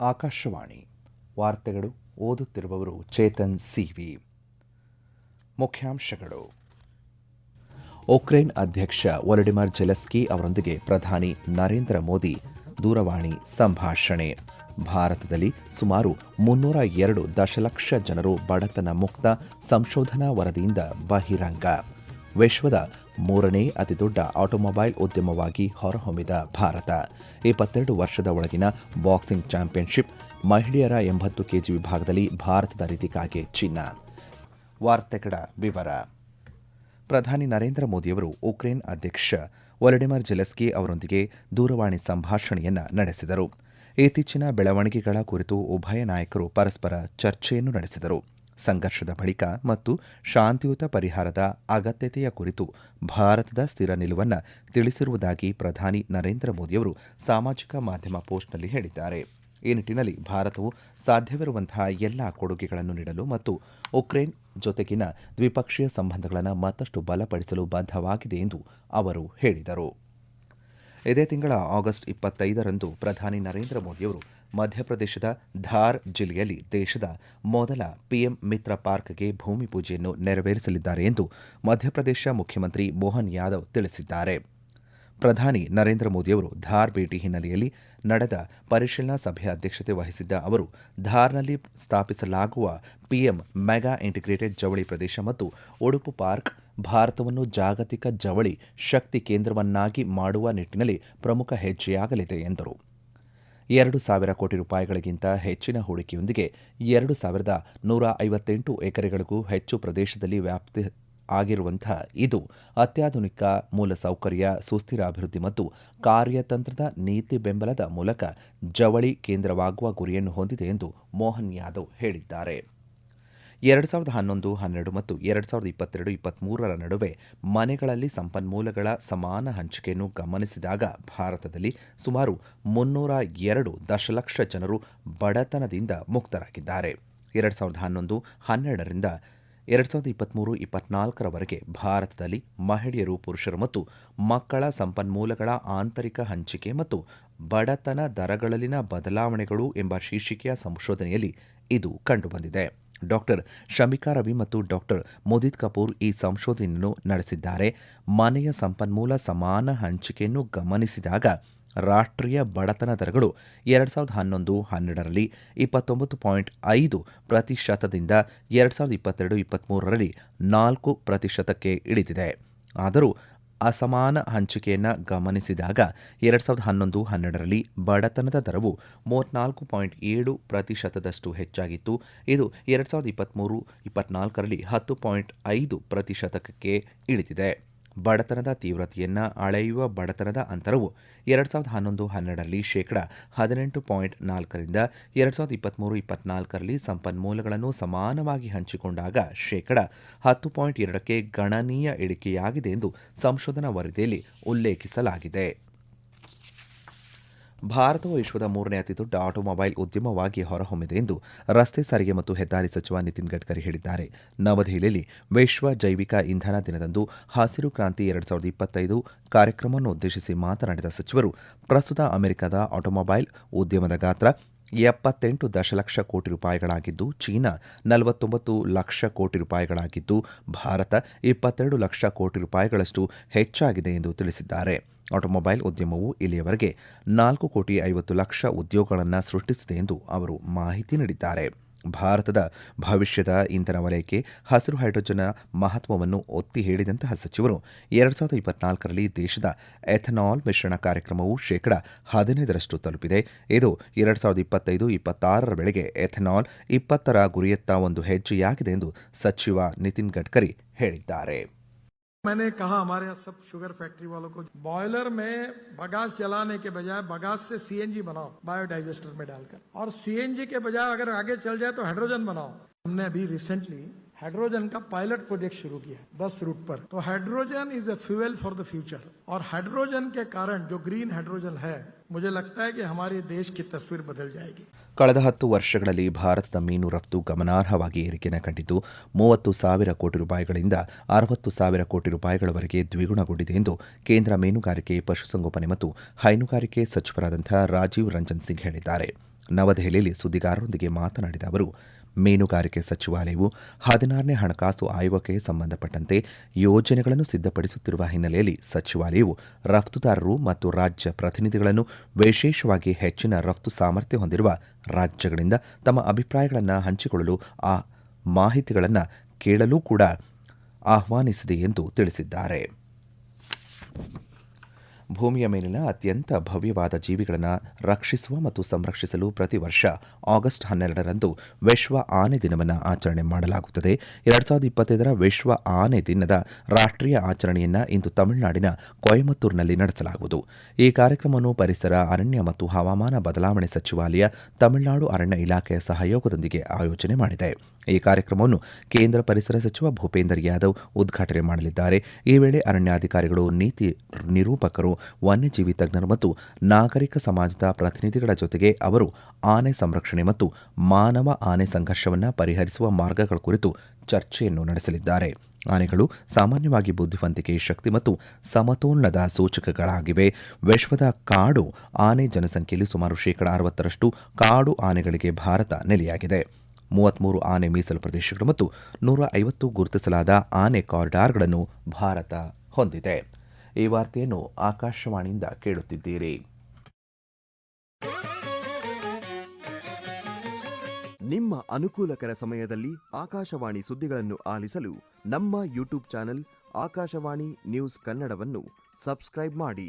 ಆಕಾಶವಾಣಿ ವಾರ್ತೆಗಳು ಓದುತ್ತಿರುವವರು ಚೇತನ್ ಸಿವಿ. ಮುಖ್ಯಾಂಶಗಳು. ಉಕ್ರೇನ್ ಅಧ್ಯಕ್ಷ ವೊಲಡಿಮಿರ್ ಜೆಲೆಸ್ಕಿ ಅವರೊಂದಿಗೆ ಪ್ರಧಾನಿ ನರೇಂದ್ರ ಮೋದಿ ದೂರವಾಣಿ ಸಂಭಾಷಣೆ. ಭಾರತದಲ್ಲಿ ಸುಮಾರು ಮುನ್ನೂರ ಎರಡು ದಶಲಕ್ಷ ಜನರು ಬಡತನ ಮುಕ್ತ ಸಂಶೋಧನಾ ವರದಿಯಿಂದ ಬಹಿರಂಗ. ವಿಶ್ವದ ಮೂರನೇ ಅತಿದೊಡ್ಡ ಆಟೋಮೊಬೈಲ್ ಉದ್ಯಮವಾಗಿ ಹೊರಹೊಮ್ಮಿದ ಭಾರತ. ಇಪ್ಪತ್ತೆರಡು ವರ್ಷದ ಒಳಗಿನ ಬಾಕ್ಸಿಂಗ್ ಚಾಂಪಿಯನ್ಶಿಪ್ ಮಹಿಳೆಯರ ಎಂಬತ್ತು ಕೆಜಿ ವಿಭಾಗದಲ್ಲಿ ಭಾರತದ ರೀತಿಗಾಗಿ ಚಿನ್ನ. ವಾರ್ತೆಗಳ ವಿವರ. ಪ್ರಧಾನಿ ನರೇಂದ್ರ ಮೋದಿಯವರು ಉಕ್ರೇನ್ ಅಧ್ಯಕ್ಷ ವಲಡಿಮರ್ ಜೆಲೆಸ್ಕಿ ಅವರೊಂದಿಗೆ ದೂರವಾಣಿ ಸಂಭಾಷಣೆಯನ್ನು ನಡೆಸಿದರು. ಇತ್ತೀಚಿನ ಬೆಳವಣಿಗೆಗಳ ಕುರಿತು ಉಭಯ ನಾಯಕರು ಪರಸ್ಪರ ಚರ್ಚೆಯನ್ನು ನಡೆಸಿದರು. ಸಂಘರ್ಷದ ಬಳಿಕ ಮತ್ತು ಶಾಂತಿಯುತ ಪರಿಹಾರದ ಅಗತ್ಯತೆಯ ಕುರಿತು ಭಾರತದ ಸ್ಥಿರ ನಿಲುವನ್ನು ತಿಳಿಸಿರುವುದಾಗಿ ಪ್ರಧಾನಿ ನರೇಂದ್ರ ಮೋದಿಯವರು ಸಾಮಾಜಿಕ ಮಾಧ್ಯಮ ಪೋಸ್ಟ್ನಲ್ಲಿ ಹೇಳಿದ್ದಾರೆ. ಈ ನಿಟ್ಟಿನಲ್ಲಿ ಭಾರತವು ಸಾಧ್ಯವಿರುವಂತಹ ಎಲ್ಲ ಕೊಡುಗೆಗಳನ್ನು ನೀಡಲು ಮತ್ತು ಉಕ್ರೇನ್ ಜೊತೆಗಿನ ದ್ವಿಪಕ್ಷೀಯ ಸಂಬಂಧಗಳನ್ನು ಮತ್ತಷ್ಟು ಬಲಪಡಿಸಲು ಬದ್ಧವಾಗಿದೆ ಎಂದು ಅವರು ಹೇಳಿದರು. ಇದೇ ತಿಂಗಳ ಆಗಸ್ಟ್ ಇಪ್ಪತ್ತೈದರಂದು ಪ್ರಧಾನಿ ನರೇಂದ್ರ ಮೋದಿಯವರು ಮಧ್ಯಪ್ರದೇಶದ ಧಾರ್ ಜಿಲ್ಲೆಯಲ್ಲಿ ದೇಶದ ಮೊದಲ ಪಿಎಂ ಮಿತ್ರ ಪಾರ್ಕ್ಗೆ ಭೂಮಿ ಪೂಜೆಯನ್ನು ನೆರವೇರಿಸಲಿದ್ದಾರೆ ಎಂದು ಮಧ್ಯಪ್ರದೇಶ ಮುಖ್ಯಮಂತ್ರಿ ಮೋಹನ್ ಯಾದವ್ ತಿಳಿಸಿದ್ದಾರೆ. ಪ್ರಧಾನಿ ನರೇಂದ್ರ ಮೋದಿಯವರು ಧಾರ್ ಭೇಟಿ ಹಿನ್ನೆಲೆಯಲ್ಲಿ ನಡೆದ ಪರಿಶೀಲನಾ ಸಭೆಯ ಅಧ್ಯಕ್ಷತೆ ವಹಿಸಿದ್ದ ಅವರು, ಧಾರ್ನಲ್ಲಿ ಸ್ಥಾಪಿಸಲಾಗುವ ಪಿಎಂ ಮೆಗಾ ಇಂಟಿಗ್ರೇಟೆಡ್ ಜವಳಿ ಪ್ರದೇಶ ಮತ್ತು ಉಡುಪು ಪಾರ್ಕ್ ಭಾರತವನ್ನು ಜಾಗತಿಕ ಜವಳಿ ಶಕ್ತಿ ಕೇಂದ್ರವನ್ನಾಗಿ ಮಾಡುವ ನಿಟ್ಟಿನಲ್ಲಿ ಪ್ರಮುಖ ಹೆಜ್ಜೆಯಾಗಲಿದೆ ಎಂದರು. ಎರಡು ಸಾವಿರ ಕೋಟಿ ರೂಪಾಯಿಗಳಿಗಿಂತ ಹೆಚ್ಚಿನ ಹೂಡಿಕೆಯೊಂದಿಗೆ ಎರಡು ಸಾವಿರದ ನೂರ ಐವತ್ತೆಂಟು ಎಕರೆಗಳಿಗೂ ಹೆಚ್ಚು ಪ್ರದೇಶದಲ್ಲಿ ವ್ಯಾಪ್ತಿ ಆಗಿರುವಂತಹ ಇದು ಅತ್ಯಾಧುನಿಕ ಮೂಲಸೌಕರ್ಯ, ಸುಸ್ಥಿರ ಅಭಿವೃದ್ಧಿ ಮತ್ತು ಕಾರ್ಯತಂತ್ರದ ನೀತಿ ಬೆಂಬಲದ ಮೂಲಕ ಜವಳಿ ಕೇಂದ್ರವಾಗುವ ಗುರಿಯನ್ನು ಹೊಂದಿದೆ ಎಂದು ಮೋಹನ್ ಯಾದವ್ ಹೇಳಿದ್ದಾರೆ. ಎರಡು ಸಾವಿರದ ಹನ್ನೊಂದು, ಹನ್ನೆರಡು ಮತ್ತು ಎರಡು ಸಾವಿರದ ಇಪ್ಪತ್ತೆರಡು ಇಪ್ಪತ್ತ್ಮೂರರ ನಡುವೆ ಮನೆಗಳಲ್ಲಿ ಸಂಪನ್ಮೂಲಗಳ ಸಮಾನ ಹಂಚಿಕೆಯನ್ನು ಗಮನಿಸಿದಾಗ ಭಾರತದಲ್ಲಿ ಸುಮಾರು ಮುನ್ನೂರ ಎರಡು ದಶಲಕ್ಷ ಜನರು ಬಡತನದಿಂದ ಮುಕ್ತರಾಗಿದ್ದಾರೆ. ಎರಡು ಸಾವಿರದ ಹನ್ನೊಂದು, ಹನ್ನೆರಡರಿಂದ ಎರಡು ಸಾವಿರದ ಇಪ್ಪತ್ತ್ಮೂರು ಇಪ್ಪತ್ನಾಲ್ಕರವರೆಗೆ ಭಾರತದಲ್ಲಿ ಮಹಿಳೆಯರು, ಪುರುಷರು ಮತ್ತು ಮಕ್ಕಳ ಸಂಪನ್ಮೂಲಗಳ ಆಂತರಿಕ ಹಂಚಿಕೆ ಮತ್ತು ಬಡತನ ದರಗಳಲ್ಲಿನ ಬದಲಾವಣೆಗಳು ಎಂಬ ಶೀರ್ಷಿಕೆಯ ಸಂಶೋಧನೆಯಲ್ಲಿ ಇದು ಕಂಡುಬಂದಿದೆ. ಡಾಕ್ಟರ್ ಶಮಿಕಾ ರವಿ ಮತ್ತು ಡಾಕ್ಟರ್ ಮುದಿತ್ ಕಪೂರ್ ಈ ಸಂಶೋಧನೆಯನ್ನು ನಡೆಸಿದ್ದಾರೆ. ಮನೆಯ ಸಂಪನ್ಮೂಲ ಸಮಾನ ಹಂಚಿಕೆಯನ್ನು ಗಮನಿಸಿದಾಗ ರಾಷ್ಟ್ರೀಯ ಬಡತನ ದರಗಳು ಎರಡು ಸಾವಿರದ ಹನ್ನೊಂದು ಹನ್ನೆರಡರಲ್ಲಿ ಇಪ್ಪತ್ತೊಂಬತ್ತು ಪಾಯಿಂಟ್ ಐದು ಪ್ರತಿಶತದಿಂದ ಎರಡು ಸಾವಿರದ ಇಪ್ಪತ್ತೆರಡು ಇಪ್ಪತ್ತ್ಮೂರರಲ್ಲಿ ನಾಲ್ಕು ಪ್ರತಿಶತಕ್ಕೆ ಇಳಿದಿದೆ. ಆದರೂ ಅಸಮಾನ ಹಂಚಿಕೆಯನ್ನು ಗಮನಿಸಿದಾಗ ಎರಡು ಸಾವಿರದ ಹನ್ನೊಂದು ಹನ್ನೆರಡರಲ್ಲಿ ಬಡತನದ ದರವು ಮೂವತ್ತ್ನಾಲ್ಕು ಪಾಯಿಂಟ್ ಏಳು ಪ್ರತಿಶತದಷ್ಟು ಹೆಚ್ಚಾಗಿತ್ತು. ಇದು ಎರಡು ಸಾವಿರದ ಇಪ್ಪತ್ತ್ಮೂರು ಇಪ್ಪತ್ನಾಲ್ಕರಲ್ಲಿ ಹತ್ತು ಪಾಯಿಂಟ್ ಐದು ಪ್ರತಿಶತಕ್ಕೆ ಇಳಿದಿದೆ. ಬಡತನದ ತೀವ್ರತೆಯನ್ನು ಅಳೆಯುವ ಬಡತನದ ಅಂತರವು ಎರಡು ಸಾವಿರದ ಹನ್ನೊಂದು ಹನ್ನೆರಡರಲ್ಲಿ ಶೇಕಡ ಹದಿನೆಂಟು ಪಾಯಿಂಟ್ ನಾಲ್ಕರಿಂದ ಎರಡು ಸಾವಿರದ ಇಪ್ಪತ್ತ್ಮೂರು ಇಪ್ಪತ್ನಾಲ್ಕರಲ್ಲಿ ಸಂಪನ್ಮೂಲಗಳನ್ನು ಸಮಾನವಾಗಿ ಹಂಚಿಕೊಂಡಾಗ ಶೇಕಡ ಹತ್ತು ಪಾಯಿಂಟ್ ಎರಡಕ್ಕೆ ಗಣನೀಯ ಇಳಿಕೆಯಾಗಿದೆ ಎಂದು ಸಂಶೋಧನಾ ವರದಿಯಲ್ಲಿ ಉಲ್ಲೇಖಿಸಲಾಗಿದೆ. ಭಾರತವು ವಿಶ್ವದ ಮೂರನೇ ಅತಿ ದೊಡ್ಡ ಆಟೋಮೊಬೈಲ್ ಉದ್ಯಮವಾಗಿ ಹೊರಹೊಮ್ಮಿದೆ ಎಂದು ರಸ್ತೆ ಸಾರಿಗೆ ಮತ್ತು ಹೆದ್ದಾರಿ ಸಚಿವ ನಿತಿನ್ ಗಡ್ಕರಿ ಹೇಳಿದ್ದಾರೆ. ನವದೆಹಲಿಯಲ್ಲಿ ವಿಶ್ವ ಜೈವಿಕ ಇಂಧನ ದಿನದಂದು ಹಸಿರು ಕ್ರಾಂತಿ ಎರಡು ಸಾವಿರದ ಇಪ್ಪತ್ತೈದು ಕಾರ್ಯಕ್ರಮವನ್ನು ಉದ್ದೇಶಿಸಿ ಮಾತನಾಡಿದ ಸಚಿವರು, ಪ್ರಸ್ತುತ ಅಮೆರಿಕದ ಆಟೋಮೊಬೈಲ್ ಉದ್ಯಮದ ಗಾತ್ರ ಎಪ್ಪತ್ತೆಂಟು ದಶಲಕ್ಷ ಕೋಟಿ ರೂಪಾಯಿಗಳಾಗಿದ್ದು, ಚೀನಾ ನಲವತ್ತೊಂಬತ್ತು ಲಕ್ಷ ಕೋಟಿ ರೂಪಾಯಿಗಳಾಗಿದ್ದು, ಭಾರತ ಇಪ್ಪತ್ತೆರಡು ಲಕ್ಷ ಕೋಟಿ ರೂಪಾಯಿಗಳಷ್ಟು ಹೆಚ್ಚಾಗಿದೆ ಎಂದು ತಿಳಿಸಿದ್ದಾರೆ. ಆಟೋಮೊಬೈಲ್ ಉದ್ಯಮವು ಇಲ್ಲಿಯವರೆಗೆ ನಾಲ್ಕು ಕೋಟಿ ಐವತ್ತು ಲಕ್ಷ ಉದ್ಯೋಗಗಳನ್ನು ಸೃಷ್ಟಿಸಿದೆ ಎಂದು ಅವರು ಮಾಹಿತಿ ನೀಡಿದ್ದಾರೆ. ಭಾರತದ ಭವಿಷ್ಯದ ಇಂಧನ ವಲಯಕ್ಕೆ ಹಸಿರು ಹೈಡ್ರೋಜನ್ ಮಹತ್ವವನ್ನು ಒತ್ತಿ ಹೇಳಿದಂತಹ ಸಚಿವರು, ಎರಡು ಸಾವಿರದ ಇಪ್ಪತ್ನಾಲ್ಕರಲ್ಲಿ ದೇಶದ ಎಥನಾಲ್ ಮಿಶ್ರಣ ಕಾರ್ಯಕ್ರಮವು ಶೇಕಡ ಹದಿನೈದರಷ್ಟು ತಲುಪಿದೆ. ಇದು ಎರಡು ಸಾವಿರದ ಇಪ್ಪತ್ತೈದು, ಇಪ್ಪತ್ತಾರರ ವೇಳೆಗೆ ಎಥನಾಲ್ ಇಪ್ಪತ್ತರ ಗುರಿಯತ್ತ ಒಂದು ಹೆಜ್ಜೆಯಾಗಿದೆ ಎಂದು ಸಚಿವ ನಿತಿನ್ ಗಡ್ಕರಿ ಹೇಳಿದ್ದಾರೆ. मैंने कहा, हमारे यहाँ सब शुगर फैक्ट्री वालों को बॉयलर में बगास जलाने के बजाय बगास से सीएनजी बनाओ बायोडाइजेस्टर में डालकर। और सीएनजी के बजाय अगर आगे चल जाए तो हाइड्रोजन बनाओ। हमने अभी रिसेंटली हाइड्रोजन का पायलट प्रोजेक्ट शुरू किया है दस रूट पर। तो hydrogen is a fuel for the future और हाइड्रोजन के कारण जो ग्रीन हाइड्रोजन है मुझे लगता है कि हमारे देश की तस्वीर बदल जाएगी ಕಳೆದ ಹತ್ತು ವರ್ಷಗಳಲ್ಲಿ ಭಾರತದ ಮೀನು ರಫ್ತು ಗಮನಾರ್ಹವಾಗಿ ಏರಿಕೆಯನ್ನು ಕಂಡಿದ್ದು ಮೂವತ್ತು ಸಾವಿರ ಕೋಟಿ ರೂಪಾಯಿಗಳಿಂದ ಅರವತ್ತು ಸಾವಿರ ಕೋಟಿ ರೂಪಾಯಿಗಳವರೆಗೆ ದ್ವಿಗುಣಗೊಂಡಿದೆ ಎಂದು ಕೇಂದ್ರ ಮೀನುಗಾರಿಕೆ ಪಶುಸಂಗೋಪನೆ ಮತ್ತು ಹೈನುಗಾರಿಕೆ ಸಚಿವರಾದಂಥ ರಾಜೀವ್ ರಂಜನ್ ಸಿಂಗ್ ಹೇಳಿದ್ದಾರೆ ನವದೆಹಲಿಯಲ್ಲಿ ಸುದ್ದಿಗಾರರೊಂದಿಗೆ ಮಾತನಾಡಿದ ಅವರು ಮೀನುಗಾರಿಕೆ ಸಚಿವಾಲಯವು ಹದಿನಾರನೇ ಹಣಕಾಸು ಆಯೋಗಕ್ಕೆ ಸಂಬಂಧಪಟ್ಟಂತೆ ಯೋಜನೆಗಳನ್ನು ಸಿದ್ಧಪಡಿಸುತ್ತಿರುವ ಹಿನ್ನೆಲೆಯಲ್ಲಿ ಸಚಿವಾಲಯವು ರಫ್ತುದಾರರು ಮತ್ತು ರಾಜ್ಯ ಪ್ರತಿನಿಧಿಗಳನ್ನು ವಿಶೇಷವಾಗಿ ಹೆಚ್ಚಿನ ರಫ್ತು ಸಾಮರ್ಥ್ಯ ಹೊಂದಿರುವ ರಾಜ್ಯಗಳಿಂದ ತಮ್ಮ ಅಭಿಪ್ರಾಯಗಳನ್ನು ಹಂಚಿಕೊಳ್ಳಲು ಆ ಮಾಹಿತಿಗಳನ್ನು ಕೇಳಲು ಕೂಡ ಆಹ್ವಾನಿಸಿದೆ ಎಂದು ತಿಳಿಸಿದ್ದಾರೆ. ಭೂಮಿಯ ಮೇಲಿನ ಅತ್ಯಂತ ಭವ್ಯವಾದ ಜೀವಿಗಳನ್ನು ರಕ್ಷಿಸುವ ಮತ್ತು ಸಂರಕ್ಷಿಸಲು ಪ್ರತಿ ವರ್ಷ ಆಗಸ್ಟ್ ಹನ್ನೆರಡರಂದು ವಿಶ್ವ ಆನೆ ದಿನವನ್ನು ಆಚರಣೆ ಮಾಡಲಾಗುತ್ತದೆ. ಎರಡ್ ಸಾವಿರದ ಇಪ್ಪತ್ತೈದರ ವಿಶ್ವ ಆನೆ ದಿನದ ರಾಷ್ಟ್ರೀಯ ಆಚರಣೆಯನ್ನು ಇಂದು ತಮಿಳುನಾಡಿನ ಕೊಯಮತ್ತೂರಿನಲ್ಲಿ ನಡೆಸಲಾಗುವುದು. ಈ ಕಾರ್ಯಕ್ರಮವನ್ನು ಪರಿಸರ, ಅರಣ್ಯ ಮತ್ತು ಹವಾಮಾನ ಬದಲಾವಣೆ ಸಚಿವಾಲಯ, ತಮಿಳುನಾಡು ಅರಣ್ಯ ಇಲಾಖೆಯ ಸಹಯೋಗದೊಂದಿಗೆ ಆಯೋಜನೆ ಮಾಡಿದೆ. ಈ ಕಾರ್ಯಕ್ರಮವನ್ನು ಕೇಂದ್ರ ಪರಿಸರ ಸಚಿವ ಭೂಪೇಂದರ್ ಯಾದವ್ ಉದ್ಘಾಟನೆ ಮಾಡಲಿದ್ದಾರೆ. ಈ ವೇಳೆ ಅರಣ್ಯಾಧಿಕಾರಿಗಳು, ನೀತಿ ನಿರೂಪಕರು ವನ್ಯಜೀವಿ ತಜ್ಞರು ಮತ್ತು ನಾಗರಿಕ ಸಮಾಜದ ಪ್ರತಿನಿಧಿಗಳ ಜೊತೆಗೆ ಅವರು ಆನೆ ಸಂರಕ್ಷಣೆ ಮತ್ತು ಮಾನವ ಆನೆ ಸಂಘರ್ಷವನ್ನು ಪರಿಹರಿಸುವ ಮಾರ್ಗಗಳ ಕುರಿತು ಚರ್ಚೆಯನ್ನು ನಡೆಸಲಿದ್ದಾರೆ. ಆನೆಗಳು ಸಾಮಾನ್ಯವಾಗಿ ಬುದ್ಧಿವಂತಿಕೆ, ಶಕ್ತಿ ಮತ್ತು ಸಮತೋಲನದ ಸೂಚಕಗಳಾಗಿವೆ. ವಿಶ್ವದ ಕಾಡು ಆನೆ ಜನಸಂಖ್ಯೆಯಲ್ಲಿ ಸುಮಾರು ಶೇಕಡ ಅರವತ್ತರಷ್ಟು ಕಾಡು ಆನೆಗಳಿಗೆ ಭಾರತ ನೆಲೆಯಾಗಿದೆ. ಮೂವತ್ಮೂರು ಆನೆ ಮೀಸಲು ಪ್ರದೇಶಗಳು ಮತ್ತು ನೂರ ಐವತ್ತು ಗುರುತಿಸಲಾದ ಆನೆ ಕಾರಿಡಾರ್ಗಳನ್ನು ಭಾರತ ಹೊಂದಿದೆ. ಈ ವಾರ್ತೆಯನ್ನು ಆಕಾಶವಾಣಿಯಿಂದ ಕೇಳುತ್ತಿದ್ದೀರಿ. ನಿಮ್ಮ ಅನುಕೂಲಕರ ಸಮಯದಲ್ಲಿ ಆಕಾಶವಾಣಿ ಸುದ್ದಿಗಳನ್ನು ಆಲಿಸಲು ನಮ್ಮ ಯೂಟ್ಯೂಬ್ ಚಾನೆಲ್ ಆಕಾಶವಾಣಿ ನ್ಯೂಸ್ ಕನ್ನಡವನ್ನು ಸಬ್ಸ್ಕ್ರೈಬ್ ಮಾಡಿ.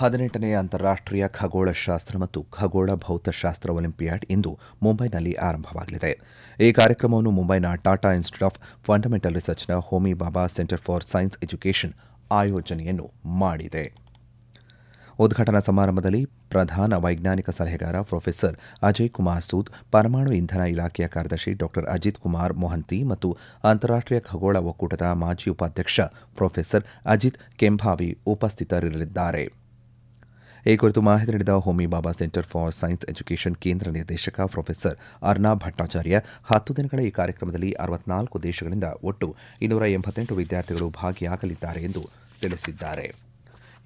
ಹದಿನೆಂಟನೇ ಅಂತಾರಾಷ್ಟ್ರೀಯ ಖಗೋಳಶಾಸ್ತ್ರ ಮತ್ತು ಖಗೋಳ ಭೌತಶಾಸ್ತ್ರ ಒಲಿಂಪಿಯಾಡ್ ಇಂದು ಮುಂಬೈನಲ್ಲಿ ಆರಂಭವಾಗಲಿದೆ. ಈ ಕಾರ್ಯಕ್ರಮವನ್ನು ಮುಂಬೈನ Tata institute of fundamental ರಿಸರ್ಚ್ನ Homi Bhabha centre for science education ಆಯೋಜನೆಯನ್ನು ಮಾಡಿದೆ. ಉದ್ಘಾಟನಾ ಸಮಾರಂಭದಲ್ಲಿ ಪ್ರಧಾನ ವೈಜ್ಞಾನಿಕ ಸಲಹೆಗಾರ ಪ್ರೊಫೆಸರ್ ಅಜಯ್ ಕುಮಾರ್ ಸೂದ್, ಪರಮಾಣು ಇಂಧನ ಇಲಾಖೆಯ ಕಾರ್ಯದರ್ಶಿ ಡಾಕ್ಟರ್ ಅಜಿತ್ ಕುಮಾರ್ ಮೊಹಂತಿ ಮತ್ತು ಅಂತಾರಾಷ್ಟ್ರೀಯ ಖಗೋಳ ಒಕ್ಕೂಟದ ಮಾಜಿ ಉಪಾಧ್ಯಕ್ಷ ಪ್ರೊಫೆಸರ್ ಅಜಿತ್ ಕೆಂಭಾವಿ ಉಪಸ್ಥಿತರಿರಲಿದ್ದಾರೆ. ಈ ಕುರಿತು ಮಾಹಿತಿ ನೀಡಿದ Homi Bhabha centre for science education ಕೇಂದ್ರ ನಿರ್ದೇಶಕ ಪ್ರೊಫೆಸರ್ ಅರ್ನಾ ಭಟ್ಟಾಚಾರ್ಯ, ಹತ್ತು ದಿನಗಳ ಈ ಕಾರ್ಯಕ್ರಮದಲ್ಲಿ ಅರವತ್ನಾಲ್ಕು ದೇಶಗಳಿಂದ ಒಟ್ಟು ಇನ್ನೂರ ಎಂಬತ್ತೆಂಟು ವಿದ್ಯಾರ್ಥಿಗಳು ಭಾಗಿಯಾಗಲಿದ್ದಾರೆ ಎಂದು ತಿಳಿಸಿದ್ದಾರೆ.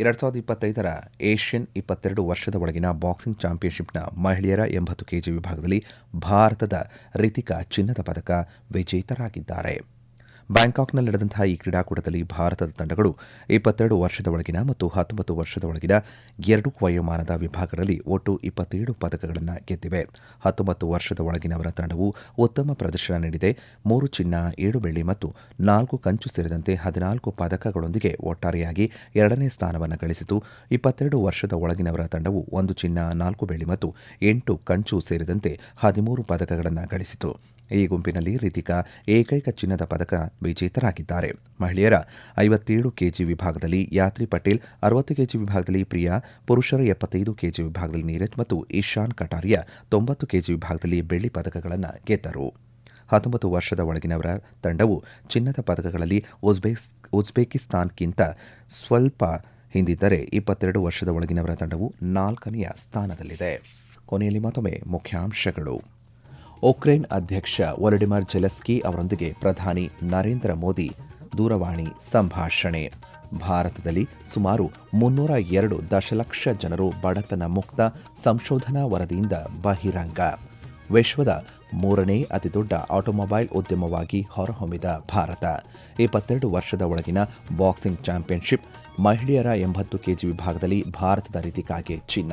ಎರಡ್ ಸಾವಿರದ ಇಪ್ಪತ್ತೈದರ ಏಷ್ಯನ್ ಇಪ್ಪತ್ತೆರಡು ವರ್ಷದ ಒಳಗಿನ ಬಾಕ್ಸಿಂಗ್ ಚಾಂಪಿಯನ್ಶಿಪ್ನ ಮಹಿಳೆಯರ ಎಂಬತ್ತು ಕೆಜಿ ವಿಭಾಗದಲ್ಲಿ ಭಾರತದ ರಿತಿಕಾ ಚಿನ್ನದ ಪದಕ ವಿಜೇತರಾಗಿದ್ದಾರೆ. ಬ್ಯಾಂಕಾಕ್ನಲ್ಲಿ ನಡೆದಂತಹ ಈ ಕ್ರೀಡಾಕೂಟದಲ್ಲಿ ಭಾರತದ ತಂಡಗಳು ಇಪ್ಪತ್ತೆರಡು ವರ್ಷದ ಒಳಗಿನ ಮತ್ತು ಹತ್ತೊಂಬತ್ತು ವರ್ಷದ ಒಳಗಿನ ಎರಡು ವಯೋಮಾನದ ವಿಭಾಗಗಳಲ್ಲಿ ಒಟ್ಟು ಇಪ್ಪತ್ತೇಳು ಪದಕಗಳನ್ನು ಗೆದ್ದಿವೆ. ಹತ್ತೊಂಬತ್ತು ವರ್ಷದ ಒಳಗಿನವರ ತಂಡವು ಉತ್ತಮ ಪ್ರದರ್ಶನ ನೀಡಿದೆ. ಮೂರು ಚಿನ್ನ, ಏಳು ಬೆಳ್ಳಿ ಮತ್ತು ನಾಲ್ಕು ಕಂಚು ಸೇರಿದಂತೆ ಹದಿನಾಲ್ಕು ಪದಕಗಳೊಂದಿಗೆ ಒಟ್ಟಾರೆಯಾಗಿ ಎರಡನೇ ಸ್ಥಾನವನ್ನು ಗಳಿಸಿತು. ಇಪ್ಪತ್ತೆರಡು ವರ್ಷದ ಒಳಗಿನವರ ತಂಡವು ಒಂದು ಚಿನ್ನ, ನಾಲ್ಕು ಬೆಳ್ಳಿ ಮತ್ತು ಎಂಟು ಕಂಚು ಸೇರಿದಂತೆ ಹದಿಮೂರು ಪದಕಗಳನ್ನು ಗಳಿಸಿತು. ಈ ಗುಂಪಿನಲ್ಲಿ ರಿತಿಕಾ ಏಕೈಕ ಚಿನ್ನದ ಪದಕ ವಿಜೇತರಾಗಿದ್ದಾರೆ. ಮಹಿಳೆಯರ ಐವತ್ತೇಳು ಕೆಜಿ ವಿಭಾಗದಲ್ಲಿ ಯಾತ್ರಿ ಪಟೇಲ್, ಅರವತ್ತು ಕೆಜಿ ವಿಭಾಗದಲ್ಲಿ ಪ್ರಿಯಾ, ಪುರುಷರ ಎಪ್ಪತ್ತೈದು ಕೆಜಿ ವಿಭಾಗದಲ್ಲಿ ನೀರಜ್ ಮತ್ತು ಇಶಾನ್ ಕಟಾರಿಯಾ ತೊಂಬತ್ತು ಕೆಜಿ ವಿಭಾಗದಲ್ಲಿ ಬೆಳ್ಳಿ ಪದಕಗಳನ್ನು ಗೆದ್ದರು. ಹತ್ತೊಂಬತ್ತು ವರ್ಷದ ಒಳಗಿನವರ ತಂಡವು ಚಿನ್ನದ ಪದಕಗಳಲ್ಲಿ ಉಜ್ಬೇಕ್, ಉಜ್ಬೇಕಿಸ್ತಾನ್ಗಿಂತ ಸ್ವಲ್ಪ ಹಿಂದಿದ್ದರೆ ಇಪ್ಪತ್ತೆರಡು ವರ್ಷದ ಒಳಗಿನವರ ತಂಡವು ನಾಲ್ಕನೆಯ ಸ್ಥಾನದಲ್ಲಿದೆ. ಕೊನೆಯಲ್ಲಿ ಮತ್ತೊಮ್ಮೆ ಮುಖ್ಯಾಂಶಗಳು. ಉಕ್ರೇನ್ ಅಧ್ಯಕ್ಷ ವೊಲಡಿಮಿರ್ ಜೆಲೆಸ್ಕಿ ಅವರೊಂದಿಗೆ ಪ್ರಧಾನಿ ನರೇಂದ್ರ ಮೋದಿ ದೂರವಾಣಿ ಸಂಭಾಷಣೆ. ಭಾರತದಲ್ಲಿ ಸುಮಾರು ಮುನ್ನೂರ ಎರಡು ದಶಲಕ್ಷ ಜನರು ಬಡತನ ಮುಕ್ತ ಸಂಶೋಧನಾ ವರದಿಯಿಂದ ಬಹಿರಂಗ. ವಿಶ್ವದ ಮೂರನೇ ಅತಿದೊಡ್ಡ ಆಟೋಮೊಬೈಲ್ ಉದ್ಯಮವಾಗಿ ಹೊರಹೊಮ್ಮಿದ ಭಾರತ. ಇಪ್ಪತ್ತೆರಡು ವರ್ಷದ ಒಳಗಿನ ಬಾಕ್ಸಿಂಗ್ ಚಾಂಪಿಯನ್ಶಿಪ್ ಮಹಿಳೆಯರ ಎಂಬತ್ತು ಕೆಜಿ ವಿಭಾಗದಲ್ಲಿ ಭಾರತದ ರೀತಿಕಾಗೆ ಚಿನ್ನ.